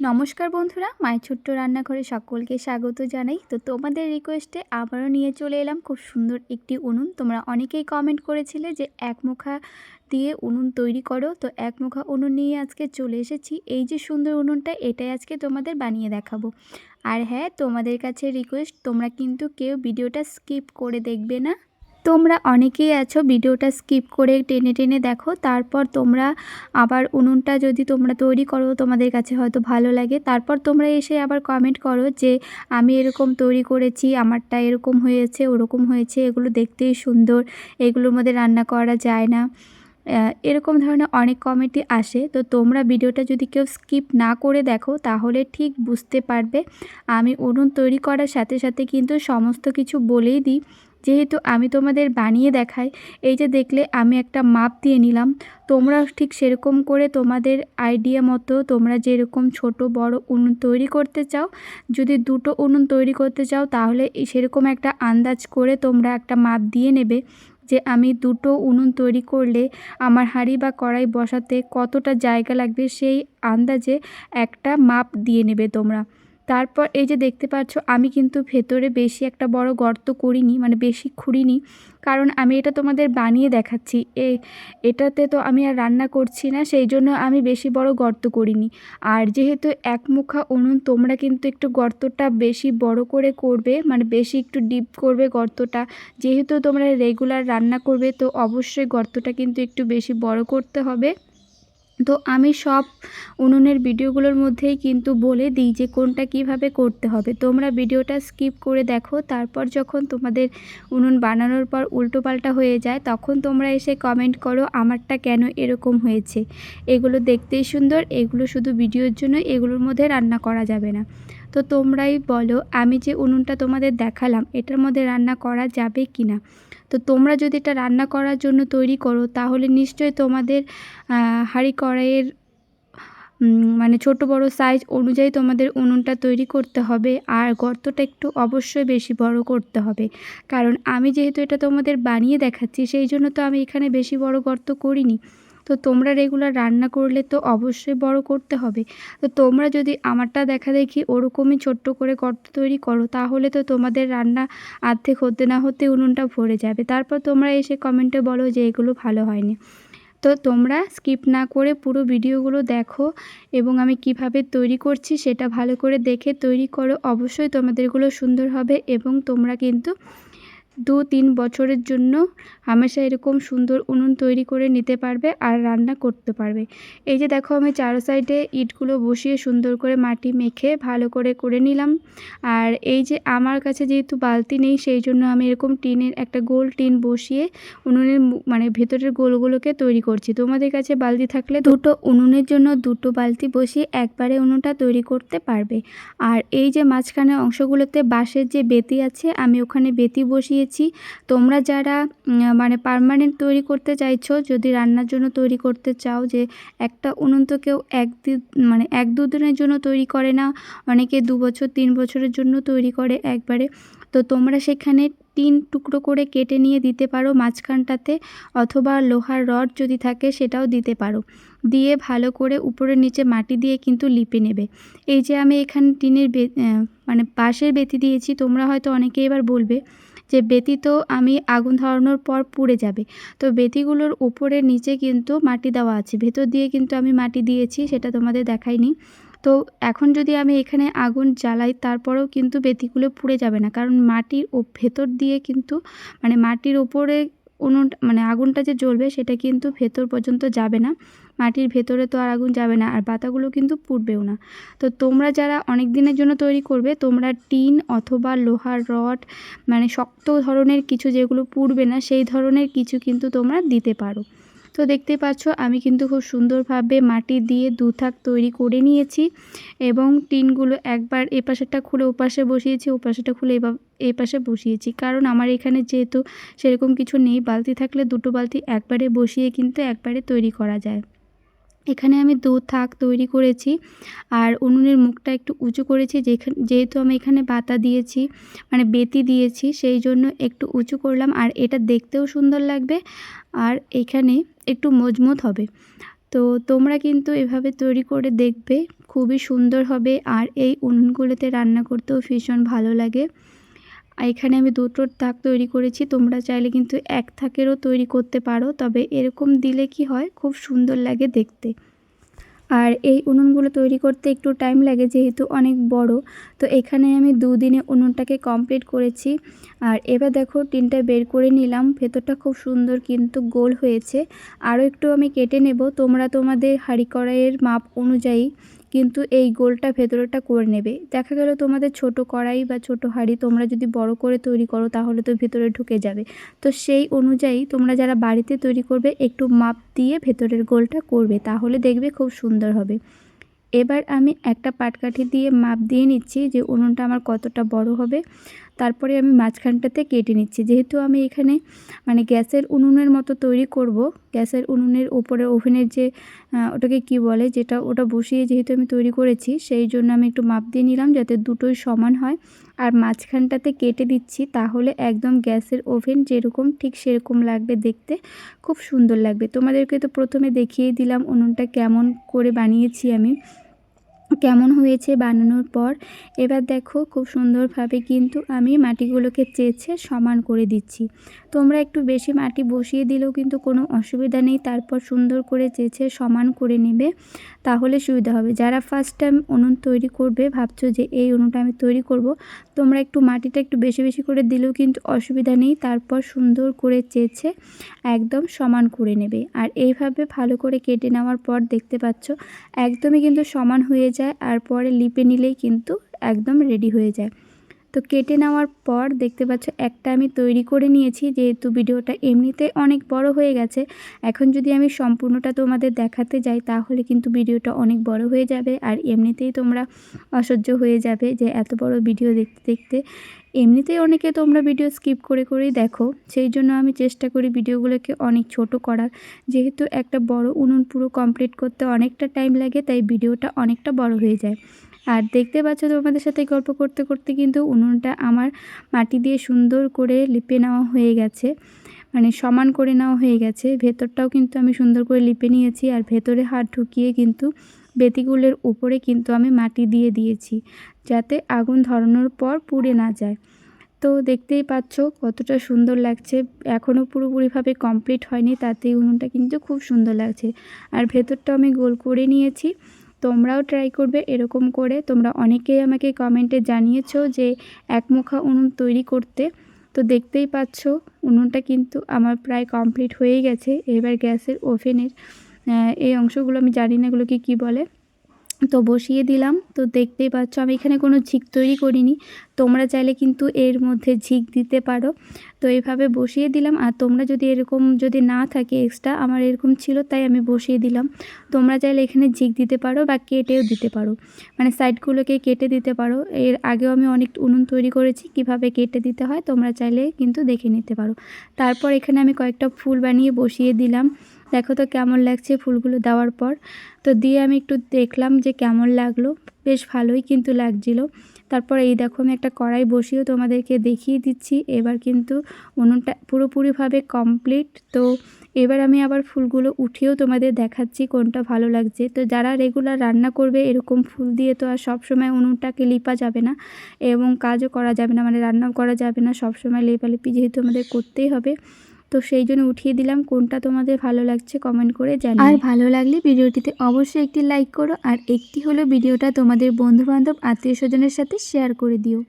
নমস্কার বন্ধুরা মায়ের ছোট্ট রান্নাঘরে সকলকে স্বাগত জানাই। তো তোমাদের রিকোয়েস্টে আবারও নিয়ে চলে এলাম খুব সুন্দর একটি উনুন। তোমরা অনেকেই কমেন্ট করেছিলে যে একমুখা দিয়ে উনুন তৈরি করো। তো একমুখা উনুন নিয়ে আজকে চলে এসেছি। এই যে সুন্দর উনুনটা, এটাই আজকে তোমাদের বানিয়ে দেখাবো। আর হ্যাঁ তোমাদের কাছে রিকোয়েস্ট তোমরা কিন্তু কেউ ভিডিওটা স্কিপ করে দেখবে না। তোমরা অনেকেই আছো, ভিডিওটা স্কিপ করে টেনে টেনে দেখো, তারপর তোমরা আবার উনুনটা যদি তোমরা তৈরি করো, তোমাদের কাছে হয়তো ভালো লাগে। তারপর তোমরা এসে আবার কমেন্ট করো যে, আমি এরকম তৈরি করেছি, আমারটা এরকম হয়েছে, ওরকম হয়েছে, এগুলো দেখতেই সুন্দর, এগুলোর মধ্যে রান্না করা যায় না। এরকম ধরনের অনেক কমেন্টই আসে। তো তোমরা ভিডিওটা যদি কেউ স্কিপ না করে দেখো, তাহলে ঠিক বুঝতে পারবে। আমি উনুন তৈরি করার সাথে সাথে কিন্তু সমস্ত কিছু বলেই দিই। যেহেতু আমি তোমাদের বানিয়ে দেখাই, এই যে দেখলে আমি একটা মাপ দিয়ে নিলাম। তোমরা ঠিক সেরকম করে তোমাদের আইডিয়া মতো তোমরা যেরকম ছোট, বড় উনুন তৈরি করতে চাও, যদি দুটো উনুন তৈরি করতে চাও, তাহলে সেরকম একটা আন্দাজ করে তোমরা একটা মাপ দিয়ে নেবে যে আমি দুটো উনুন তৈরি করলে আমার হাঁড়ি বা কড়াই বসাতে কতটা জায়গা লাগবে, সেই আন্দাজে একটা মাপ দিয়ে নেবে তোমরা। তারপর এই যে দেখতে পাচ্ছ, আমি কিন্তু ভেতরে বেশি একটা বড় গর্ত করিনি মানে বেশি খুঁড়িনি। কারণ আমি এটা তোমাদের বানিয়ে দেখাচ্ছি। এ, এটাতে তো আমি আর রান্না করছি না, সেই জন্য আমি বেশি বড় গর্ত করিনি। আর যেহেতু একমুখা উনুন, তোমরা কিন্তু একটু গর্তটা বেশি বড় করে করবে মানে বেশি একটু ডিপ করবে গর্তটা। যেহেতু তোমরা রেগুলার রান্না করবে, তো অবশ্যই গর্তটা কিন্তু একটু বেশি বড় করতে হবে। তো আমি সব উনুনের ভিডিওগুলোর মধ্যেই কিন্তু বলে দিই যে কোনটা কীভাবে করতে হবে। তোমরা ভিডিওটা স্কিপ করে দেখো, তারপর যখন তোমাদের উনুন বানানোর পর উল্টো পাল্টা হয়ে যায়, তখন তোমরা এসে কমেন্ট করো আমারটা কেন এরকম হয়েছে। এগুলো দেখতেই সুন্দর, এগুলো শুধু ভিডিওর জন্য, এগুলোর মধ্যে রান্না করা যাবে না। তো তোমরাই বলো, আমি যে উনুনটা তোমাদের দেখালাম, এটার মধ্যে রান্না করা যাবে কি না তো তোমরা যদি এটা রান্না করার জন্য তৈরি করো, তাহলে নিশ্চয়ই তোমাদের হাঁড়ি কড়াইয়ের মানে ছোট বড় সাইজ অনুযায়ী তোমাদের উনুনটা তৈরি করতে হবে। আর গর্তটা একটু অবশ্যই বেশি বড় করতে হবে। কারণ আমি যেহেতু এটা তোমাদের বানিয়ে দেখাচ্ছি, সেই জন্য তো আমি এখানে বেশি বড় গর্ত করিনি। তো তোমরা রেগুলার রান্না করলে তো অবশ্যই বড় করতে হবে। তো তোমরা যদি আমারটা দেখা দেখি ওরকমই ছোট্ট করে গর্ত তৈরি করো, তাহলে তো তোমাদের রান্না আর্ধেক হতে না হতে উনুনটা ভরে যাবে। তারপর তোমরা এসে কমেন্টে বলো যে এগুলো ভালো হয়নি। তো তোমরা স্কিপ না করে পুরো ভিডিওগুলো দেখো এবং আমি কীভাবে তৈরি করছি সেটা ভালো করে দেখে তৈরি করো। অবশ্যই তোমাদেরগুলো সুন্দর হবে এবং তোমরা কিন্তু দু তিন বছরের জন্য হামেশা এরকম সুন্দর উনুন তৈরি করে নিতে পারবে আর রান্না করতে পারবে। এই যে দেখো আমি চারো সাইডে ইটগুলো বসিয়ে সুন্দর করে মাটি মেখে ভালো করে করে নিলাম। আর এই যে আমার কাছে যেহেতু বালতি নেই, সেই জন্য আমি এরকম টিনের একটা গোল টিন বসিয়ে উনুনের মানে ভেতরের গোলগুলোকে তৈরি করছি। তোমাদের কাছে বালতি থাকলে দুটো উনুনের জন্য দুটো বালতি বসিয়ে একবারে উনুনটা তৈরি করতে পারবে। আর এই যে মাঝখানে অংশগুলোতে বাঁশের যে বেতি আছে, আমি ওখানে বেতি বসিয়ে দিয়েছি তোমরা যারা মানে পারমানেন্ট তৈরি করতে চাইছো, যদি রান্নার জন্য তৈরি করতে চাও যে একটা উনুন তো কেউ এক মানে এক দুদিনের জন্য তৈরি করে না, অনেকে দু বছর, তিন বছরের জন্য তৈরি করে একবারে, তো তোমরা সেখানে তিন টুকরো করে কেটে নিয়ে দিতে পারো মাঝখানটাতে, অথবা লোহার রড যদি থাকে সেটাও দিতে পারো। দিয়ে ভালো করে উপরে নিচে মাটি দিয়ে কিন্তু লিপে নেবে। এই যে আমি এখানে টিনের মানে বাঁশের বেতি দিয়েছি, তোমরা হয়তো অনেকে এবার বলবে যে বেতি তো আমি আগুন ধরানোর পর পুড়ে যাবে। তো বেতিগুলোর উপরে নিচে কিন্তু মাটি দেওয়া আছে। ভেতর দিয়ে কিন্তু আমি মাটি দিয়েছি, সেটা তোমাদের দেখাইনি। তো এখন যদি আমি এখানে আগুন জ্বালাই, তারপরেও কিন্তু বেতিগুলো পুড়ে যাবে না। কারণ মাটির ও ভেতর দিয়ে কিন্তু মানে মাটির ওপরে উনুনটা মানে আগুনটা যে জ্বলবে, সেটা কিন্তু ভেতর পর্যন্ত যাবে না। মাটির ভেতরে তো আর আগুন যাবে না, আর পাতাগুলো কিন্তু পুড়বেও না। তো তোমরা যারা অনেক দিনের জন্য তৈরি করবে, তোমরা টিন অথবা লোহার রড মানে শক্ত ধরনের কিছু যেগুলো পুড়বে না, সেই ধরনের কিছু কিন্তু তোমরা দিতে পারো। তো দেখতে পাচ্ছ, আমি কিন্তু খুব সুন্দরভাবে মাটি দিয়ে দু থাক তৈরি করে নিয়েছি এবং টিনগুলো একবার এ পাশেরটা খুলে ওপাশে বসিয়েছি ওপাশেটা খুলে এই পাশে বসিয়েছি। কারণ আমার এখানে যেহেতু সেরকম কিছু নেই, বালতি থাকলে দুটো বালতি একবারে বসিয়ে কিন্তু একবারে তৈরি করা যায়। এখানে আমি দু থাক তৈরি করেছি আর উনুনের মুখটা একটু উঁচু করেছি যেহেতু আমি এখানে বাতা দিয়েছি মানে বেতি দিয়েছি, সেই জন্য একটু উঁচু করলাম আর এটা দেখতেও সুন্দর লাগবে আর এখানে একটু মজমুত হবে। তো তোমরা কিন্তু এভাবে তৈরি করে দেখবে, খুবই সুন্দর হবে আর এই উনুনগুলোতে রান্না করতেও ভীষণ ভালো লাগে। এখানে আমি দুটো থাক তৈরি করেছি, তোমরা চাইলে কিন্তু এক থাকেরও তৈরি করতে পারো, তবে এরকম দিলে কি হয়? খুব সুন্দর লাগে দেখতে। আর এই উনুনগুলো তৈরি করতে একটু টাইম লাগে, যেহেতু অনেক বড়, তো এখানে আমি দুদিনে উনুনটাকে কমপ্লিট করেছি। আর এবার দেখো, টিনটা বের করে নিলাম, ভেতরটা খুব সুন্দর কিন্তু গোল হয়েছে। আরও একটু আমি কেটে নেব, তোমরা তোমাদের হাঁড়ি কড়াইয়ের মাপ অনুযায়ী। কিন্তু এই গোলটা ভেতরেটা করে নেবে। দেখা গেল তোমাদের ছোট কড়াই বা ছোট হাঁড়ি তোমরা যদি বড় করে তৈরি করো তাহলে তো ভেতরে ঢুকে যাবে। তো সেই অনুযায়ী তোমরা যারা বাড়িতে তৈরি করবে একটু মাপ দিয়ে ভেতরের গোলটা করবে, তাহলে দেখবে খুব সুন্দর হবে। এবার আমি একটা পাটকাঠি দিয়ে মাপ দিয়ে নিচ্ছি যে উনুনটা আমার কতটা বড় হবে। তারপরে আমি মাঝখানটাতে কেটে নিচ্ছি। যেহেতু আমি এখানে মানে গ্যাসের উনুনের মতো তৈরি করব, গ্যাসের উনুনের ওপরে ওভেনের যে ওটাকে কি বলে, যেটা ওটা বসিয়ে যেহেতু আমি তৈরি করেছি, সেই জন্য আমি একটু মাপ দিয়ে নিলাম যাতে দুটোই সমান হয়। আর মাঝখানটাতে কেটে দিচ্ছি তাহলে একদম গ্যাসের ওভেন যেরকম, ঠিক সেরকম লাগবে দেখতে, খুব সুন্দর লাগবে। তোমাদেরকে তো প্রথমে দেখিয়ে দিলাম উনুনটা কেমন করে বানিয়েছি আমি। কেমন হয়েছে বানানোর পর, এবার দেখো খুব সুন্দরভাবে কিন্তু আমি মাটিগুলোকে চেয়েছে সমান করে দিচ্ছি। তোমরা একটু বেশি মাটি বসিয়ে দিলেও কিন্তু কোনো অসুবিধা নেই, তারপর সুন্দর করে চেয়েছে সমান করে নেবে, তাহলে সুবিধা হবে। যারা ফার্স্ট টাইম উনুন তৈরি করবে, ভাবছ যে এই উনুনটা আমি তৈরি করব, তোমরা একটু মাটিটা একটু বেশি বেশি করে দিলেও কিন্তু অসুবিধা নেই, তারপর সুন্দর করে চেয়েছে একদম সমান করে নেবে। আর এইভাবে ভালো করে কেটে নেওয়ার পর দেখতে পাচ্ছ, একদমই কিন্তু সমান হয়ে যায় আর পরে লিপে নিলেই কিন্তু একদম রেডি হয়ে যায়। তো কেটে নেওয়ার পর দেখতে পাচ্ছ একটা আমি তৈরি করে নিয়েছি, যেহেতু ভিডিওটা এমনিতে অনেক বড় হয়ে গেছে। এখন যদি আমি সম্পূর্ণটা তোমাদের দেখাতে যাই, তাহলে কিন্তু ভিডিওটা অনেক বড় হয়ে যাবে আর এমনিতেই তোমরা অসহ্য হয়ে যাবে যে এত বড় ভিডিও দেখতে দেখতে। এমনিতেই অনেকে তোমরা ভিডিও স্কিপ করে করেই দেখো। সেই জন্য আমি চেষ্টা করি ভিডিওগুলোকে অনেক ছোট করার। যেহেতু একটা বড় উনুন পুরো কমপ্লিট করতে অনেকটা টাইম লাগে, তাই ভিডিওটা অনেকটা বড় হয়ে যায়। আর দেখতে পাচ্ছ তোমাদের সাথে গল্প করতে করতে কিন্তু উনুনটা আমার মাটি দিয়ে সুন্দর করে লিপে নেওয়া হয়ে গেছে। মানে সমান করে নেওয়া হয়ে গেছে। ভেতরটাও কিন্তু আমি সুন্দর করে লিপে নিয়েছি। আর ভেতরে হাত ঢুকিয়ে কিন্তু বেতিগুলের উপরে কিন্তু আমি মাটি দিয়ে দিয়েছি, যাতে আগুন ধরানোর পর পুড়ে না যায়। তো দেখতেই পাচ্ছ কতটা সুন্দর লাগছে। এখনও পুরোপুরিভাবে কমপ্লিট হয়নি তাতেই উনুনটা কিন্তু খুব সুন্দর লাগছে। আর ভেতরটা আমি গোল করে নিয়েছি। তোমরাও ট্রাই করবে এরকম করে। তোমরা অনেকেই আমাকে কমেন্টে জানিয়েছো যে একমুখা উনুন তৈরি করতে। তো দেখতেই পাচ্ছ উনুনটা কিন্তু আমার প্রায় কমপ্লিট হয়ে গেছে। এবার গ্যাসের ওভেনের এই অংশগুলো আমি জানি না এগুলোকে কী বলে। তো বসিয়ে দিলাম। তো দেখতেই পাচ্ছ, আমি এখানে কোনো ঝিক তৈরি করিনি। তোমরা চাইলে কিন্তু এর মধ্যে ঝিক দিতে পারো। তো এইভাবে বসিয়ে দিলাম। আর তোমরা যদি এরকম যদি না থাকে এক্সট্রা আমার এরকম ছিল, তাই আমি বসিয়ে দিলাম। তোমরা চাইলে এখানে ঝিক দিতে পারো বা কেটেও দিতে পারো। মানে সাইডগুলোকে কেটে দিতে পারো। এর আগেও আমি অনেক উনুন তৈরি করেছি, কীভাবে কেটে দিতে হয় তোমরা চাইলে কিন্তু দেখে নিতে পারো। তারপর এখানে আমি কয়েকটা ফুল বানিয়ে বসিয়ে দিলাম। দেখো তো কেমন লাগছে ফুলগুলো দেওয়ার পর। তো দিয়ে আমি একটু দেখলাম যে কেমন লাগল। বেশ ভালোই কিন্তু লাগছিল। তারপর এই দেখো আমি একটা কড়াই বসিয়েও তোমাদেরকে দেখিয়ে দিচ্ছি। এবার কিন্তু উনুনটা পুরোপুরিভাবে কমপ্লিট তো এবার আমি আবার ফুলগুলো উঠিয়েও তোমাদের দেখাচ্ছি কোনটা ভালো লাগছে। তো যারা রেগুলার রান্না করবে, এরকম ফুল দিয়ে তো আর সবসময় উনুনটাকে লিপা যাবে না। এবং কাজও করা যাবে না মানে রান্নাও করা যাবে না। সবসময় লেপালেপি যেহেতু আমাদের করতেই হবে। তো সেই জন্য উঠিয়ে দিলাম। কোনটা তোমাদের ভালো লাগছে কমেন্ট করে জানি আর ভালো লাগলে ভিডিওটিতে অবশ্যই একটি লাইক করো। আর একটি হলো ভিডিওটা তোমাদের বন্ধুবান্ধব, আত্মীয় স্বজনের সাথে শেয়ার করে দিও।